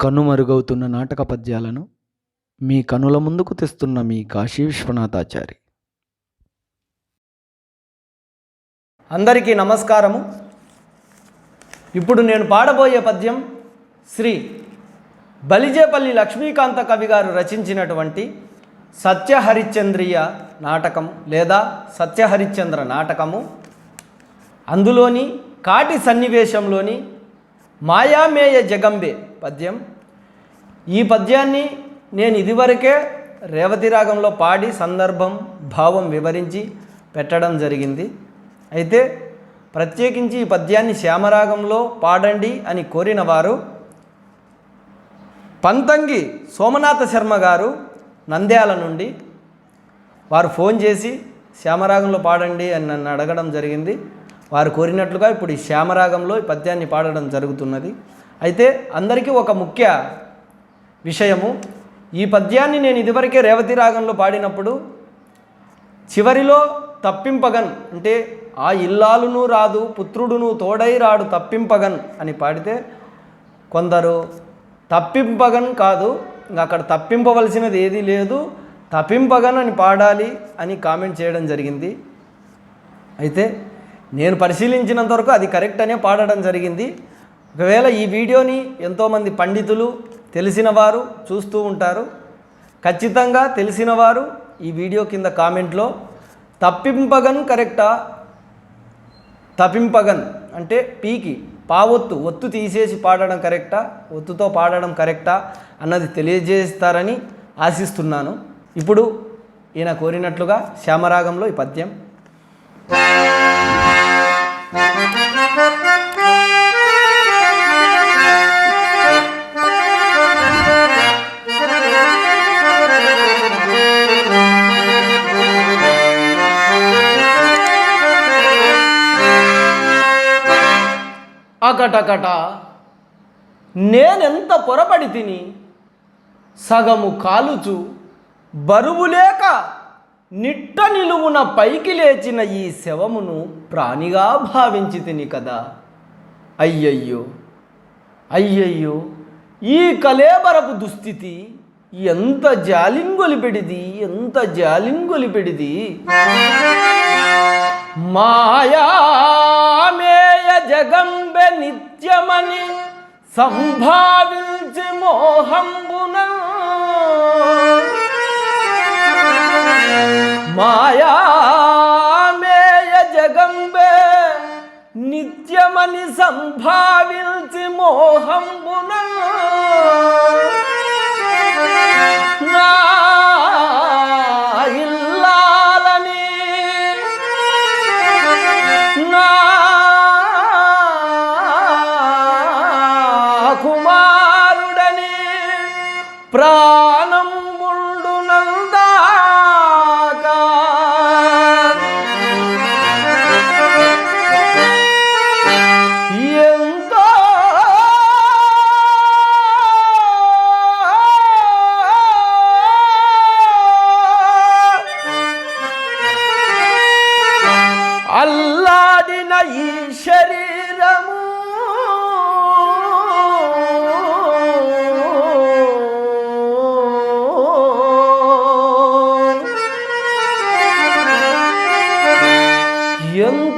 కనుమరుగవుతున్న నాటక పద్యాలను మీ కనుల ముందుకు తెస్తున్న మీ కాశీ విశ్వనాథాచారి. అందరికీ నమస్కారము. ఇప్పుడు నేను పాడబోయే పద్యం శ్రీ బలిజేపల్లి లక్ష్మీకాంత కవి గారు రచించినటువంటి సత్యహరిశ్చంద్రియ నాటకం లేదా సత్యహరిశ్చంద్ర నాటకము. అందులోని కాటి సన్నివేశంలోని మాయామేయ జగంబే పద్యం. ఈ పద్యాన్ని నేను ఇదివరకే రేవతి రాగంలో పాడి సందర్భం భావం వివరించి పెట్టడం జరిగింది. అయితే ప్రత్యేకించి ఈ పద్యాన్ని శ్యామరాగంలో పాడండి అని కోరిన వారు పంతంగి సోమనాథ శర్మ గారు నంద్యాల నుండి. వారు ఫోన్ చేసి శ్యామరాగంలో పాడండి అని నన్ను అడగడం జరిగింది. వారు కోరినట్లుగా ఇప్పుడు ఈ శ్యామరాగంలో ఈ పద్యాన్ని పాడడం జరుగుతున్నది. అయితే అందరికీ ఒక ముఖ్య విషయము ఈ పద్యాన్ని నేను ఇదివరకే రేవతి రాగంలో పాడినప్పుడు చివరిలో తప్పింపగన్ అంటే ఆ ఇల్లాలును రాదు పుత్రుడును తోడై రాడు తప్పింపగన్ అని పాడితే కొందరు తప్పింపగన్ కాదు ఇంకా అక్కడ తప్పింపవలసినది ఏదీ లేదు తప్పింపగన్ అని పాడాలి అని కామెంట్ చేయడం జరిగింది. అయితే నేను పరిశీలించినంత వరకు అది కరెక్ట్ అనే పాడడం జరిగింది. ఒకవేళ ఈ వీడియోని ఎంతోమంది పండితులు తెలిసిన వారు చూస్తూ ఉంటారు. ఖచ్చితంగా తెలిసిన వారు ఈ వీడియో కింద కామెంట్లో తప్పింపగన్ కరెక్టా తపింపగన్ అంటే పీకి పావొత్తు ఒత్తు తీసేసి పాడడం కరెక్టా ఒత్తుతో పాడడం కరెక్టా అన్నది తెలియజేస్తారని ఆశిస్తున్నాను. ఇప్పుడు ఈయన కోరినట్లుగా శ్యామరాగంలో ఈ పద్యం. అకటకట నేనెంత పొరపడి తిని సగము కాలుచు బరువు లేక నిట్ట నిలువున పైకి లేచిన ఈ శవమును ప్రాణిగా భావించి తిని కదా. అయ్యయ్యో అయ్యయ్యో ఈ కలేబరపు దుస్థితి ఎంత జాలింగొలిపెడిది ఎంత జాలింగొలిపెడిది మాయామేయ జగం నిత్యమని సంభావించి మోహంబున మాయామేయ జగంబే నిత్యమని సంభావించి మోహంబున నా కుమారుడని ప్రాణం ముండునందాక ఎంతో అల్లాడిన ఈ శరీరము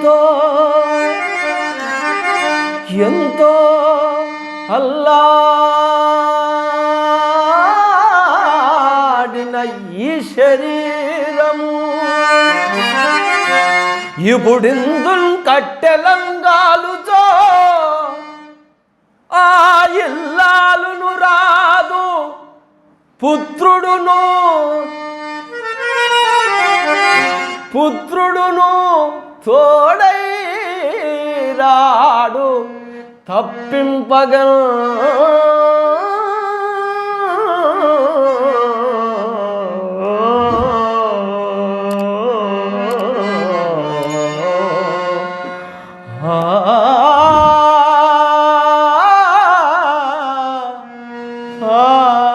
ఎంతో ఎంతో అల్లాడిన ఈ శరీరము. ఇప్పుడిందుల్ కట్టెలంగాలుతో ఆ ఇల్లాలును రాదు పుత్రుడును. పుత్రుడును தோடைராடு தப்பின் பகல் Ah